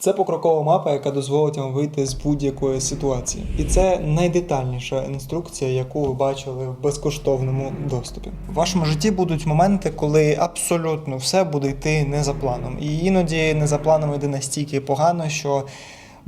Це покрокова мапа, яка дозволить вам вийти з будь-якої ситуації. І це найдетальніша інструкція, яку ви бачили в безкоштовному доступі. В вашому житті будуть моменти, коли абсолютно все буде йти не за планом. І іноді не за планом йде настільки погано, що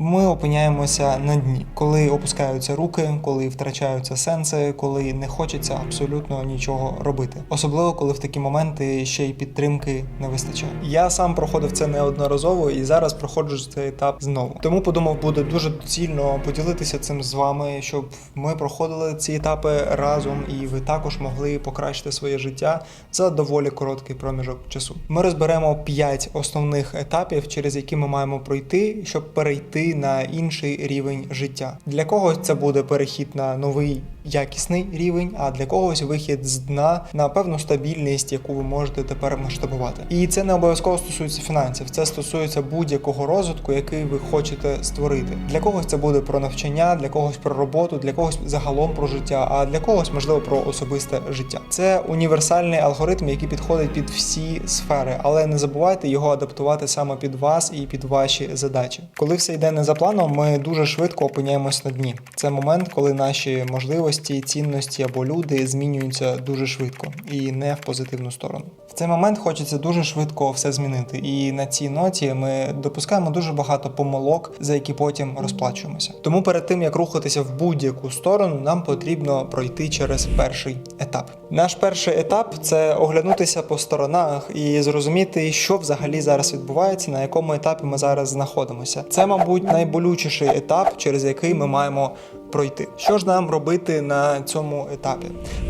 ми опиняємося на дні, коли опускаються руки, коли втрачаються сенси, коли не хочеться абсолютно нічого робити. Особливо коли в такі моменти ще й підтримки не вистачає. Я сам проходив це неодноразово і зараз проходжу цей етап знову. Тому подумав, буде дуже доцільно поділитися цим з вами, щоб ми проходили ці етапи разом, і ви також могли покращити своє життя за доволі короткий проміжок часу. Ми розберемо 5 основних етапів, через які ми маємо пройти, щоб перейти на інший рівень життя. Для когось це буде перехід на новий якісний рівень, а для когось вихід з дна на певну стабільність, яку ви можете тепер масштабувати. І це не обов'язково стосується фінансів, це стосується будь-якого розвитку, який ви хочете створити. Для когось це буде про навчання, для когось про роботу, для когось загалом про життя, а для когось можливо про особисте життя. Це універсальний алгоритм, який підходить під всі сфери, але не забувайте його адаптувати саме під вас і під ваші задачі. Коли все йде не за планом, ми дуже швидко опиняємось на дні. Це момент, коли наші можливості, цінності або люди змінюються дуже швидко і не в позитивну сторону. В цей момент хочеться дуже швидко все змінити, і на цій ноті ми допускаємо дуже багато помилок, за які потім розплачуємося. Тому перед тим як рухатися в будь-яку сторону, нам потрібно пройти через перший етап. Наш перший етап це оглянутися по сторонах і зрозуміти, що взагалі зараз відбувається, на якому етапі ми зараз знаходимося. Це, мабуть, найболючіший етап, через який ми маємо пройти. Що ж нам робити на цьому етапі?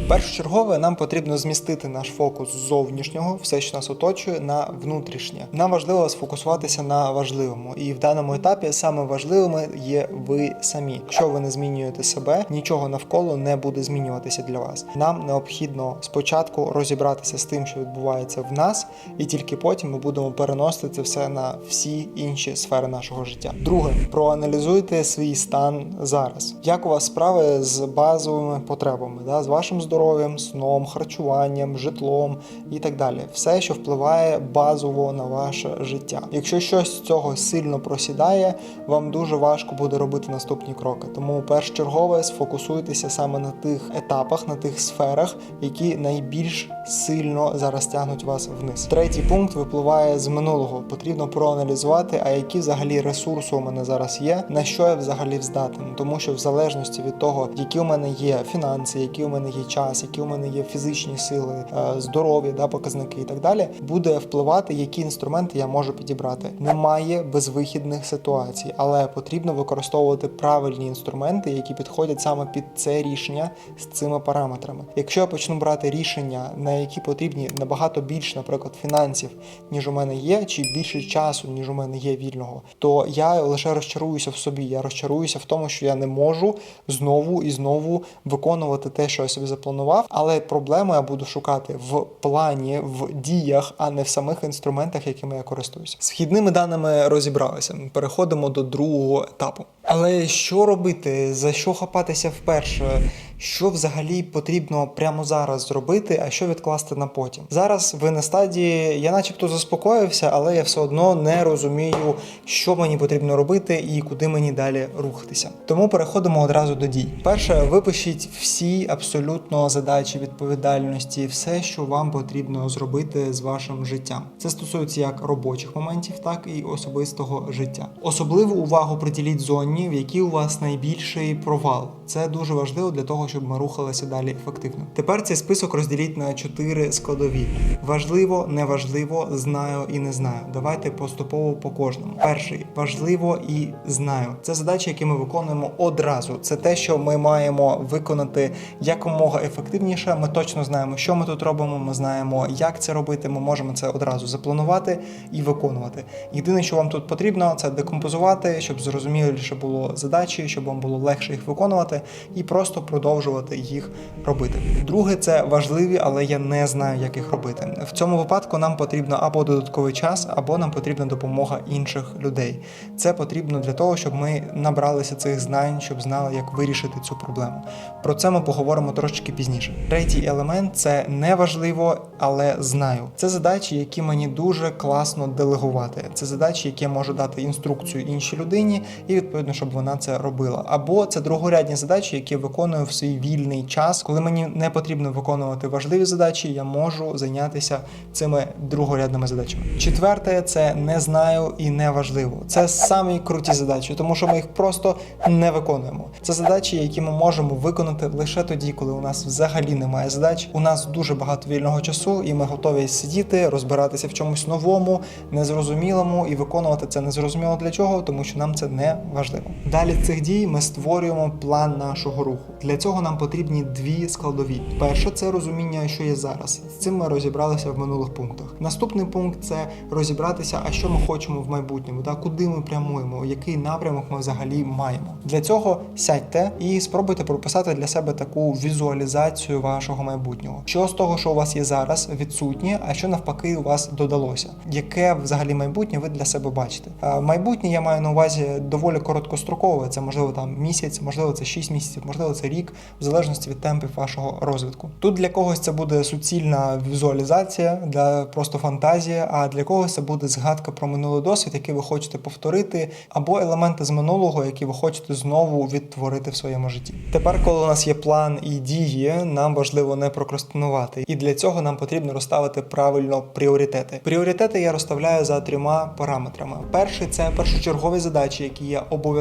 Першочергове нам потрібно змістити наш фокус з зовнішнього, все, що нас оточує, на внутрішнє. Нам важливо сфокусуватися на важливому, і в даному етапі саме важливими є ви самі. Якщо ви не змінюєте себе, нічого навколо не буде змінюватися для вас. Нам необхідно спочатку розібратися з тим, що відбувається в нас, і тільки потім ми будемо переносити це все на всі інші сфери нашого життя. Друге, проаналізуйте свій стан зараз. Як у вас справи з базовими потребами, да, з вашим здоров'ям, сном, харчуванням, житлом і так далі. Все, що впливає базово на ваше життя. Якщо щось з цього сильно просідає, вам дуже важко буде робити наступні кроки. Тому першочергове сфокусуйтеся саме на тих етапах, на тих сферах, які найбільш сильно зараз тягнуть вас вниз. Третій пункт випливає з минулого. Потрібно проаналізувати, а які взагалі ресурси у мене зараз є, на що я взагалі здатен. Тому що в залежності від того, які у мене є фінанси, які у мене є час, які у мене є фізичні сили, е, здоров'я, да, показники і так далі, буде впливати, які інструменти я можу підібрати. Немає безвихідних ситуацій, але потрібно використовувати правильні інструменти, які підходять саме під це рішення з цими параметрами. Якщо я почну брати рішення, на які потрібні набагато більше, наприклад, фінансів, ніж у мене є, чи більше часу, ніж у мене є вільного, то я лише розчаруюся в собі. Я розчаруюся в тому, що я не можу знову і знову виконувати те, що я собі запланував. Але проблему я буду шукати в плані, в діях, а не в самих інструментах, якими я користуюся. Східними даними розібралися. Переходимо до другого етапу. Але що робити? За що хапатися вперше? Що взагалі потрібно прямо зараз зробити, а що відкласти на потім? Зараз ви на стадії, я начебто заспокоївся, але я все одно не розумію, що мені потрібно робити і куди мені далі рухатися. Тому переходимо одразу до дій. Перше, випишіть всі абсолютно задачі відповідальності, все, що вам потрібно зробити з вашим життям. Це стосується як робочих моментів, так і особистого життя. Особливу увагу приділіть зоні, в якій у вас найбільший провал. Це дуже важливо для того, щоб ми рухалися далі ефективно. Тепер цей список розділіть на чотири складові: важливо, неважливо, знаю і не знаю. Давайте поступово по кожному. Перший важливо і знаю. Це задачі, які ми виконуємо одразу. Це те, що ми маємо виконати якомога ефективніше. Ми точно знаємо, що ми тут робимо. Ми знаємо, як це робити. Ми можемо це одразу запланувати і виконувати. Єдине, що вам тут потрібно, це декомпозувати, щоб зрозуміліше було задачі, щоб вам було легше їх виконувати, і просто продовжувати їх робити. Друге, це важливі, але я не знаю, як їх робити. В цьому випадку нам потрібно або додатковий час, або нам потрібна допомога інших людей. Це потрібно для того, щоб ми набралися цих знань, щоб знали, як вирішити цю проблему. Про це ми поговоримо трошечки пізніше. Третій елемент це неважливо, але знаю. Це задачі, які мені дуже класно делегувати. Це задачі, які я можу дати інструкцію іншій людині, і відповідно, щоб вона це робила. Або це другорядні задачі, які виконую в свій вільний час, коли мені не потрібно виконувати важливі задачі, я можу зайнятися цими другорядними задачами. Четверте, це не знаю і не важливо. Це самі круті задачі, тому що ми їх просто не виконуємо. Це задачі, які ми можемо виконати лише тоді, коли у нас взагалі немає задач. У нас дуже багато вільного часу, і ми готові сидіти, розбиратися в чомусь новому, незрозумілому і виконувати це незрозуміло для чого, тому що нам це не важливо. Далі цих дій ми створюємо план нашого руху. Для цього нам потрібні дві складові. Перше це розуміння, що є зараз. З цим ми розібралися в минулих пунктах. Наступний пункт це розібратися, а що ми хочемо в майбутньому, та куди ми прямуємо, який напрямок ми взагалі маємо. Для цього сядьте і спробуйте прописати для себе таку візуалізацію вашого майбутнього. Що з того, що у вас є зараз, відсутнє, а що навпаки у вас додалося. Яке взагалі майбутнє ви для себе бачите? Майбутнє я маю на увазі доволі короткострокове. Це можливо там місяць, можливо, це 6 місяців, можливо, це рік, в залежності від темпів вашого розвитку. Тут для когось це буде суцільна візуалізація, для просто фантазія, а для когось це буде згадка про минулий досвід, який ви хочете повторити, або елементи з минулого, які ви хочете знову відтворити в своєму житті. Тепер, коли у нас є план і дії, нам важливо не прокрастинувати, і для цього нам потрібно розставити правильно пріоритети. Пріоритети я розставляю за трьома параметрами. Перший це першочергові задачі, які я обов'язково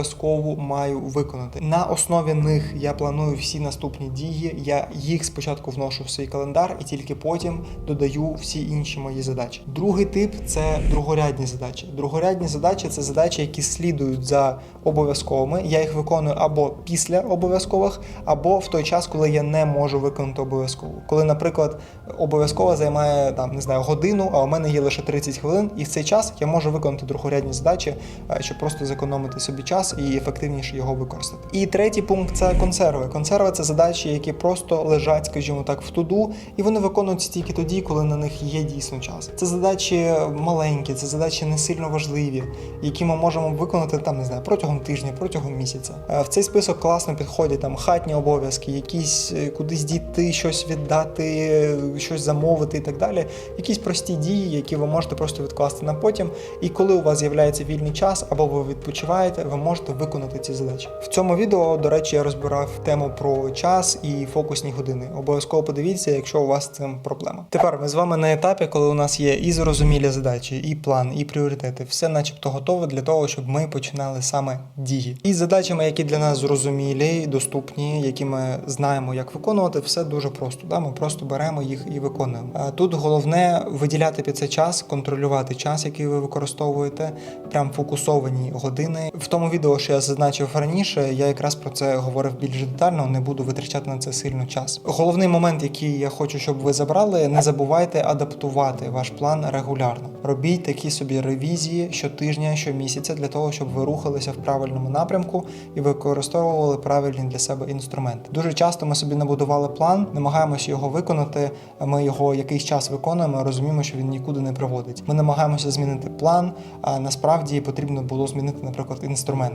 маю виконати. На основі них я планую всі наступні дії. Я їх спочатку вношу в свій календар, і тільки потім додаю всі інші мої задачі. Другий тип це другорядні задачі. Другорядні задачі це задачі, які слідують за обов'язковими. Я їх виконую або після обов'язкових, або в той час, коли я не можу виконати обов'язково. Коли, наприклад, обов'язково займає там не знаю годину, а у мене є лише 30 хвилин, і в цей час я можу виконати другорядні задачі, е, щоб просто зекономити собі час і ефективніше його використати. І третій пункт це консерви. Консерви це задачі, які просто лежать, скажімо так, в туду, і вони виконуються тільки тоді, коли на них є дійсно час. Це задачі маленькі, це задачі не сильно важливі, які ми можемо виконати там, не знаю, протягом тижня, протягом місяця. Е, В цей список класно підходять там хатні обов'язки, якісь е, кудись дійти, щось віддати, е, щось замовити і так далі. Якісь прості дії, які ви можете просто відкласти на потім. І коли у вас з'являється вільний час або ви відпочиваєте, ви можете виконати ці задачі. В цьому відео, до речі, я розбирав тему про час і фокусні години. Обов'язково подивіться, якщо у вас з цим проблема. Тепер ми з вами на етапі, коли у нас є і зрозумілі задачі, і план, і пріоритети. Все начебто готове для того, щоб ми починали саме дії. І задачами, які для нас зрозумілі, доступні, які ми знаємо, як виконувати, все дуже просто. Да? Ми просто беремо їх і виконуємо. А Тут головне виділяти під це час, контролювати час, який ви використовуєте, прям фокусовані години. В тому відео, що я зазначив раніше, я якраз про це говорив більш детально, не буду витрачати на це сильно час. Головний момент, який я хочу, щоб ви забрали, не забувайте адаптувати ваш план регулярно. Робіть такі собі ревізії щотижня, щомісяця для того, щоб ви рухалися в правильному напрямку і використовували правильні для себе інструменти. Дуже часто ми собі набудували план, намагаємося його виконати. Ми його якийсь час виконуємо, розуміємо, що він нікуди не приводить. Ми намагаємося змінити план, а насправді потрібно було змінити, наприклад,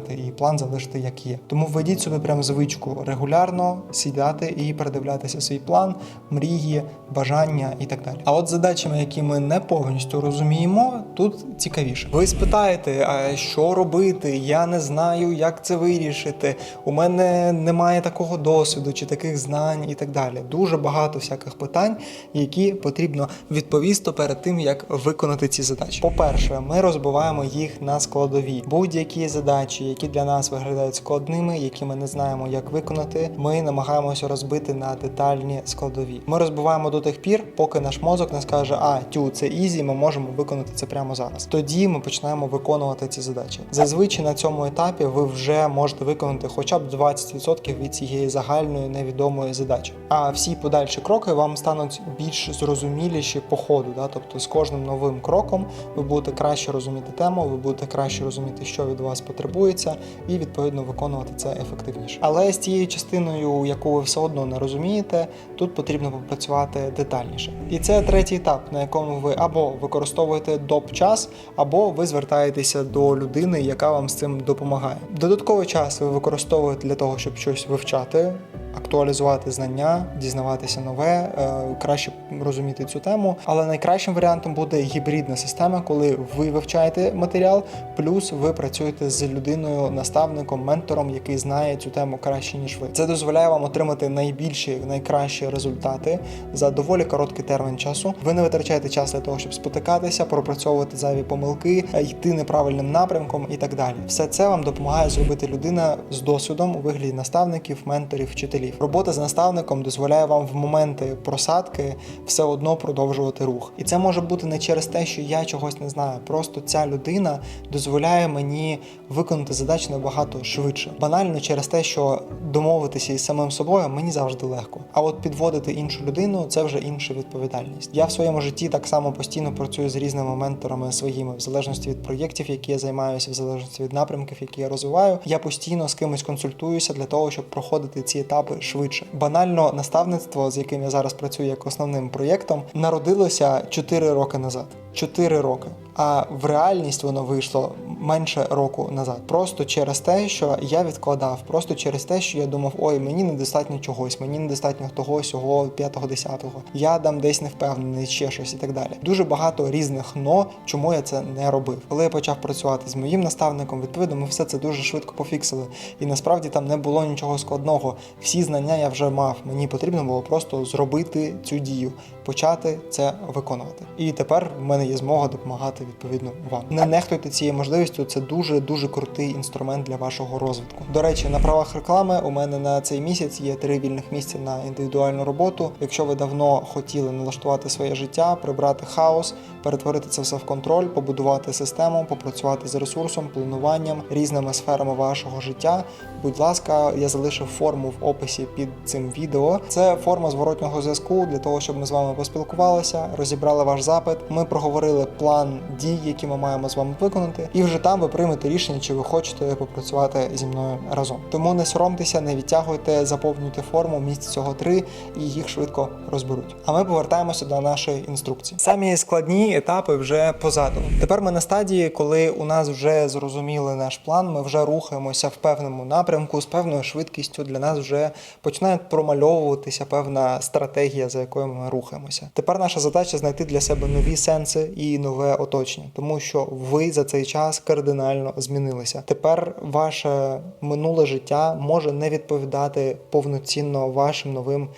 інструменти і план залишити як є. Тому введіть собі прям звичку регулярно сідати і передивлятися свій план, мрії, бажання і так далі. А от задачами, які ми не повністю розуміємо, тут цікавіше. Ви спитаєте, а що робити? Я не знаю, як це вирішити. У мене немає такого досвіду чи таких знань і так далі. Дуже багато всяких питань, які потрібно відповісти перед тим, як виконати ці задачі. По-перше, ми розбиваємо їх на складові. Будь-які задачі, які для нас виглядають складними, які ми не знаємо, як виконати, ми намагаємося розбити на детальні складові. Ми розбиваємо до тих пір, поки наш мозок не скаже, а тю, це ізі, ми можемо виконати це прямо зараз. Тоді ми починаємо виконувати ці задачі. Зазвичай на цьому етапі ви вже можете виконати хоча б 20% від цієї загальної невідомої задачі. А всі подальші кроки вам стануть більш зрозуміліші по ходу. Да? Тобто з кожним новим кроком ви будете краще розуміти тему, ви будете краще розуміти, що від вас потребується, і відповідно виконувати це ефективніше. Але з тією частиною, яку ви все одно не розумієте, тут потрібно попрацювати детальніше. І це третій етап, на якому ви або використовуєте доп час, або ви звертаєтеся до людини, яка вам з цим допомагає. Додатковий час ви використовуєте для того, щоб щось вивчати. Актуалізувати знання, дізнаватися нове, е, краще розуміти цю тему. Але найкращим варіантом буде гібридна система, коли ви вивчаєте матеріал, плюс ви працюєте з людиною, наставником, ментором, який знає цю тему краще ніж ви. Це дозволяє вам отримати найбільші, найкращі результати за доволі короткий термін часу. Ви не витрачаєте час для того, щоб спотикатися, пропрацьовувати зайві помилки, йти неправильним напрямком і так далі. Все це вам допомагає зробити людина з досвідом у вигляді наставників, менторів, вчителів. Робота з наставником дозволяє вам в моменти просадки все одно продовжувати рух. І це може бути не через те, що я чогось не знаю. Просто ця людина дозволяє мені виконати задачу набагато швидше. Банально через те, що домовитися із самим собою мені завжди легко. А от підводити іншу людину це вже інша відповідальність. Я в своєму житті так само постійно працюю з різними менторами своїми, в залежності від проєктів, які я займаюся, в залежності від напрямків, які я розвиваю. Я постійно з кимось консультуюся для того, щоб проходити ці етапи швидше. Банально наставництво, з яким я зараз працюю як основним проєктом, народилося 4 роки назад. 4 роки. А в реальність воно вийшло менше року назад. Просто через те, що я відкладав, просто через те, що я думав, ой, мені недостатньо чогось, мені недостатньо того, сього, п'ятого, десятого. Я дам десь не впевнений, ще щось і так далі. Дуже багато різних но, чому я це не робив. Коли я почав працювати з моїм наставником, відповідно, ми все це дуже швидко пофіксили. І насправді там не було нічого складного. Всі знання я вже мав. Мені потрібно було просто зробити цю дію, почати це виконувати. І тепер в мене є змога допомагати відповідно вам. Не нехтуйте цією можливістю. Це дуже дуже крутий інструмент для вашого розвитку. До речі, на правах реклами у мене на цей місяць є три вільних місця на індивідуальну роботу. Якщо ви давно хотіли налаштувати своє життя, прибрати хаос, перетворити це все в контроль, побудувати систему, попрацювати з ресурсом, плануванням, різними сферами вашого життя. Будь ласка, я залишив форму в описі під цим відео. Це форма зворотнього зв'язку для того, щоб ми з вами поспілкувалися, розібрали ваш запит. Ми проговорили план дій, які ми маємо з вами виконати, і вже там ви приймете рішення, чи ви хочете попрацювати зі мною разом. Тому не соромтеся, не відтягуйте, заповнюйте форму, місць цього три, і їх швидко розберуть. А ми повертаємося до нашої інструкції. Самі складні етапи вже позаду. Тепер ми на стадії, коли у нас вже зрозуміли наш план, ми вже рухаємося в певному напрямку з певною швидкістю. Для нас вже починає промальовуватися певна стратегія, за якою ми рухаємося. Тепер наша задача знайти для себе нові сенси і нове оточення, тому що ви за цей час кардинально змінилися. Тепер ваше минуле життя може не відповідати повноцінно вашим новим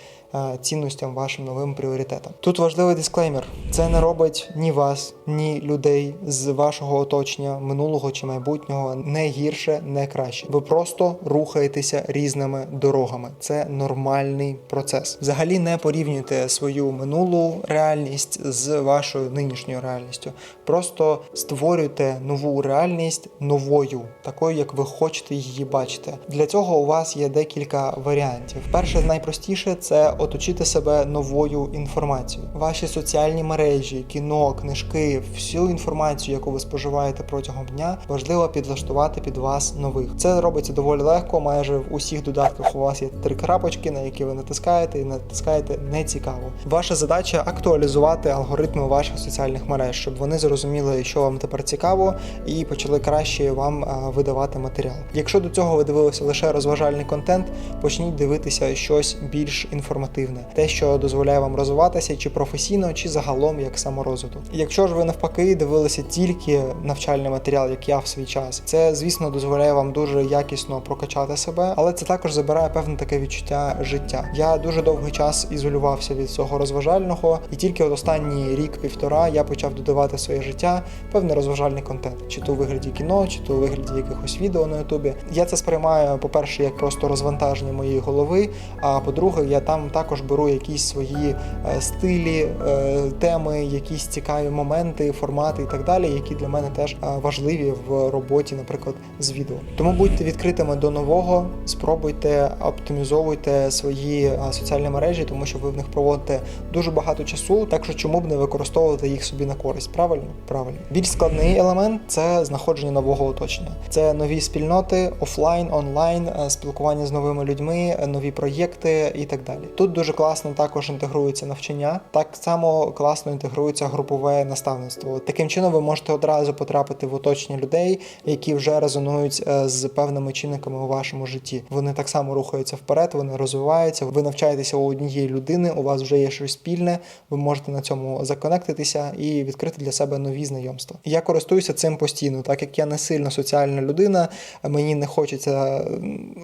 цінностям, вашим новим пріоритетам. Тут важливий дисклеймер: це не робить ні вас, ні людей з вашого оточення, минулого чи майбутнього, не гірше, не краще. Ви просто рухаєтеся різними дорогами. Це нормальний процес. Взагалі не порівнюйте свою минулу реальність з вашою нинішньою реальністю. Просто створюйте нову реальність новою, такою, як ви хочете її бачити. Для цього у вас є декілька варіантів. Перше, найпростіше це оточити себе новою інформацією. Ваші соціальні мережі, кіно, книжки, всю інформацію, яку ви споживаєте протягом дня, важливо підлаштувати під вас нових. Це робиться доволі легко. Майже в усіх додатках у вас є три крапочки, на які ви натискаєте, і натискаєте не цікаво. Ваша задача актуалізувати алгоритми ваших соціальних мереж, щоб вони зрозуміли, що вам тепер цікаво, і почали краще вам видавати матеріал. Якщо до цього ви дивилися лише розважальний контент, почніть дивитися щось більш інформативне, те, що дозволяє вам розвиватися чи професійно, чи загалом як саморозвиток. Якщо ж ви навпаки дивилися тільки навчальний матеріал, як я в свій час, це звісно дозволяє вам дуже якісно прокачати себе, але це також забирає певне таке відчуття життя. Я дуже довгий час ізолювався від цього розважального, і тільки от останній рік-півтора я почав додавати своє життя певний розважальний контент, чи то у вигляді кіно, чи то у вигляді якихось відео на Ютубі. Я це сприймаю, по-перше, як просто розвантаження моєї голови. А по-друге, я там також беру якісь свої е, стилі, е, теми, якісь цікаві моменти, формати і так далі, які для мене теж е, важливі в роботі, наприклад, з відео. Тому будьте відкритими до нового, спробуйте оптимізовуйте свої соціальні мережі, тому що ви в них проводите дуже багато часу. Так що чому б не використовувати їх собі на користь? Правильно? Правильно. Більш складний елемент це знаходження нового оточення. Це нові спільноти, офлайн, онлайн, спілкування з новими людьми, нові проєкти і так далі. Тут дуже класно також інтегрується навчання. Так само класно інтегрується групове наставництво. Таким чином ви можете одразу потрапити в оточення людей, які вже резонують е, з певними чинниками у вашому житті. Вони так само рухаються вперед, вони розвиваються. Ви навчаєтеся у однієї людини, у вас вже є щось спільне. Ви можете на цьому законектитися і відкрити для себе нові знайомства. Я користуюся цим постійно, так як я не сильно соціальна людина, мені не хочеться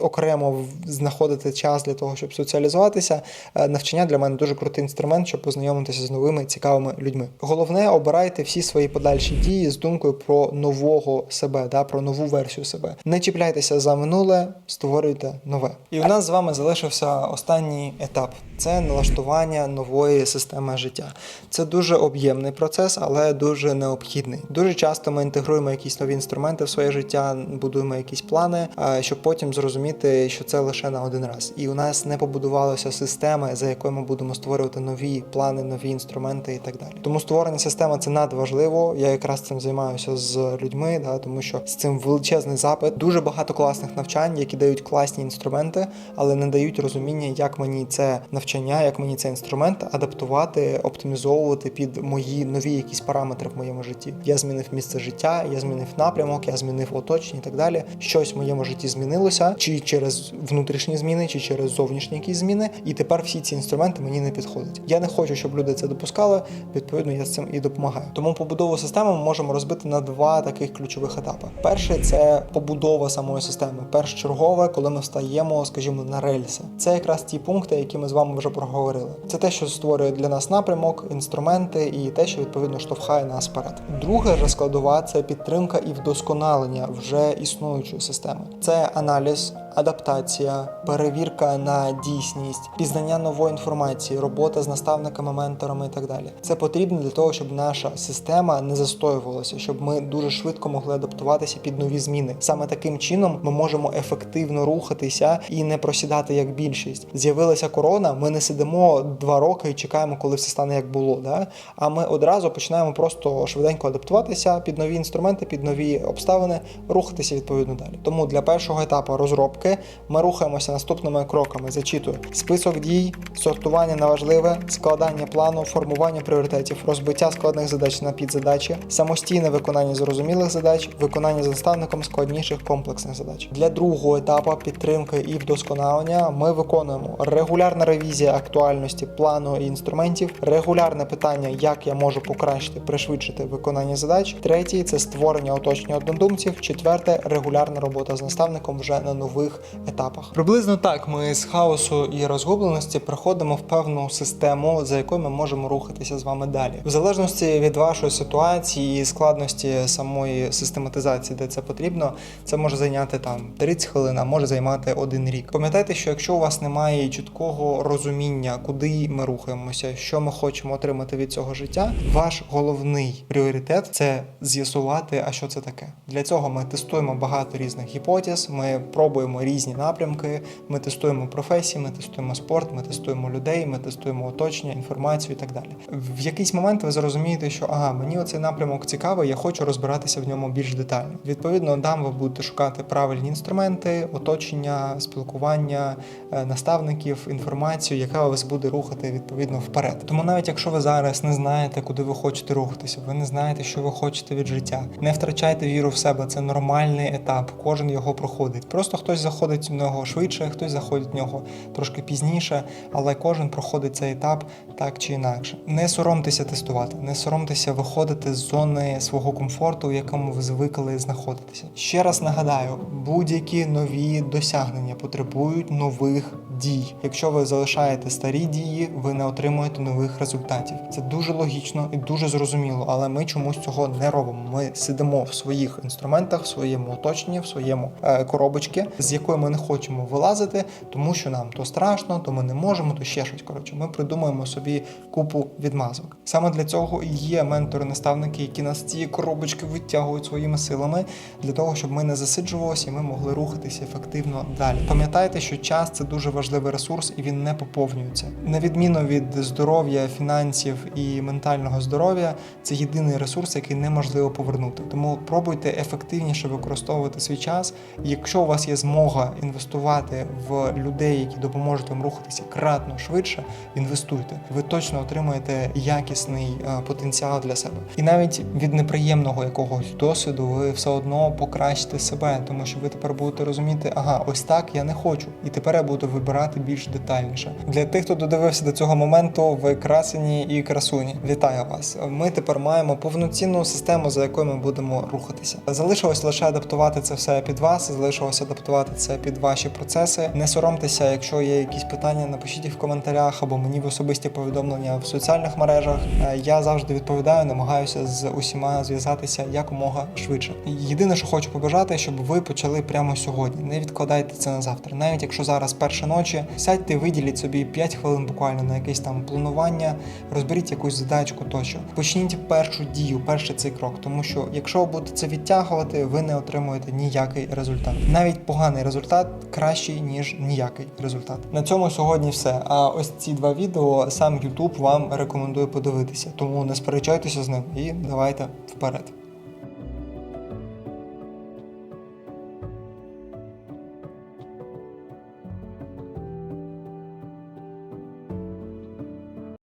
окремо знаходити час для того, щоб соціалізуватися. Е, Навчання для мене дуже крутий інструмент, щоб познайомитися з новими цікавими людьми. Головне, обирайте всі свої подальші дії з думкою про нового себе, да, про нову версію себе. Не чіпляйтеся за минуле, створюйте нове. І у нас з вами залишився останній етап. Це налаштування нової системи життя. Це дуже об'ємний процес, але дуже необхідний. Дуже часто ми інтегруємо якісь нові інструменти в своє життя, будуємо якісь плани, а, щоб потім зрозуміти, що це лише на один раз. І у нас не побудувалося системи, за якою ми будемо створювати нові плани, нові інструменти і так далі. Тому створення системи це надважливо. Я якраз цим займаюся з людьми, да, тому що з цим величезний запит. Дуже багато класних навчань, які дають класні інструменти, але не дають розуміння, як мені це навчання, як мені цей інструмент адаптувати, оптимізовувати під мої нові якісь параметри в моєму житті. Я змінив місце життя, я змінив напрямок, я змінив оточення і так далі. Щось в моєму житті змінилося, чи через внутрішні зміни, чи через зовнішні якісь зміни. І тепер всі ці інструменти мені не підходять. Я не хочу, щоб люди це допускали. Відповідно, я з цим і допомагаю. Тому побудову системи ми можемо розбити на два таких ключових етапи. Перший це побудова самої системи. Першочергове, коли ми встаємо, скажімо, на рельси. Це якраз ті пункти, які ми з вами вже проговорили. Це те, що створює для нас напрямок, інструменти і те, що відповідно штовхає нас вперед. Друга ж складова це підтримка і вдосконалення вже існуючої системи. Це аналіз, адаптація, перевірка на дійсність, пізнання нової інформації, робота з наставниками, менторами і так далі. Це потрібно для того, щоб наша система не застоювалася, щоб ми дуже швидко могли адаптуватися під нові зміни. Саме таким чином ми можемо ефективно рухатися і не просідати як більшість. З'явилася корона. Ми не сидимо два роки і чекаємо, коли все стане як було. Да? А ми одразу починаємо просто швиденько адаптуватися під нові інструменти, під нові обставини, рухатися відповідно далі. Тому для першого етапу розробки ми рухаємося наступними кроками. Зачитую список дій, сортування на важливе, складання плану, формування пріоритетів, розбиття складних задач на підзадачі, самостійне виконання зрозумілих задач, виконання з наставником складніших комплексних задач. Для другого етапу підтримки і вдосконалення ми виконуємо регулярна ревізія актуальності плану і інструментів, регулярне питання, як я можу покращити, пришвидшити виконання задач. Третій це створення оточення однодумців. Четверте регулярна робота з наставником вже на нових етапах. Приблизно так ми з хаосу і розгубленості приходимо в певну систему, за якою ми можемо рухатися з вами далі. В залежності від вашої ситуації і складності самої систематизації, де це потрібно, це може зайняти там 30 хвилин, а може займати один рік. Пам'ятайте, що якщо у вас немає чіткого розуміння, куди ми рухаємося, що ми хочемо отримати від цього життя, ваш головний пріоритет це з'ясувати, а що це таке. Для цього ми тестуємо багато різних гіпотез, ми пробуємо різні напрямки, ми тестуємо професії, ми тестуємо спорт, ми тестуємо людей, ми тестуємо оточення, інформацію і так далі. В якийсь момент ви зрозумієте, що ага, мені оцей напрямок цікавий, я хочу розбиратися в ньому більш детально. Відповідно, там ви будете шукати правильні інструменти, оточення, спілкування, е, наставників, інформацію, яка вас буде рухати відповідно вперед. Тому навіть якщо ви зараз не знаєте, куди ви хочете рухатися, ви не знаєте, що ви хочете від життя, не втрачайте віру в себе. Це нормальний етап. Кожен його проходить. Просто хтось заходить в нього швидше, хтось заходить в нього трошки пізніше, але кожен проходить цей етап так чи інакше. Не соромтеся тестувати, не соромтеся виходити з зони свого комфорту, в якому ви звикли знаходитися. Ще раз нагадаю, будь-які нові досягнення потребують нових дій. Якщо ви залишаєте старі дії, ви не отримуєте нових результатів. Це дуже логічно і дуже зрозуміло, але ми чомусь цього не робимо. Ми сидимо в своїх інструментах, в своєму оточенні, в своєму е, коробочці, з якої ми не хочемо вилазити, тому що нам то страшно, то ми не можемо, то ще щось. Коротше, ми придумаємо собі купу відмазок. Саме для цього і є ментори-наставники, які нас цієї коробочки витягують своїми силами для того, щоб ми не засиджувалися і ми могли рухатися ефективно далі. Пам'ятайте, що час це дуже важливий ресурс і він не поповнюється. На відміну від здоров'я, фінансів і ментального здоров'я, це єдиний ресурс, який неможливо повернути. Тому пробуйте ефективніше використовувати свій час. Якщо у вас є змога інвестувати в людей, які допоможуть вам рухатися кратно швидше, інвестуйте. Ви точно отримаєте якісний е, потенціал для себе. І навіть від неприємного якогось досвіду ви все одно покращите себе, тому що ви тепер будете розуміти, ага, ось так я не хочу, і тепер я буду вибирати більш детальніше. Для тих, хто додивився до цього моменту, ви красені і красуні. Вітаю вас! Ми тепер маємо повноцінну систему, за якою ми будемо рухатися. Залишилось лише адаптувати це все під вас, залишилось адаптувати це під ваші процеси. Не соромтеся, якщо є якісь питання, напишіть їх в коментарях або мені в особисті повідомлення в соціальних мережах. Е, Я завжди відповідаю, намагаюся з усіма зв'язатися якомога швидше. Єдине, що хочу побажати, щоб ви почали прямо сьогодні. Не відкладайте це на завтра. Навіть якщо зараз перша ночі, сядьте, виділіть собі 5 хвилин буквально на якесь там планування, розберіть якусь задачку тощо. Почніть першу дію, перший цей крок, тому що якщо будете це відтягувати, ви не отримуєте ніякий результат. Навіть поганий результат кращий ніж ніякий результат. На цьому сьогодні все. А ось ці два відео сам YouTube вам рекомендує подивитися, тому не сперечайтеся з ним і давайте вперед.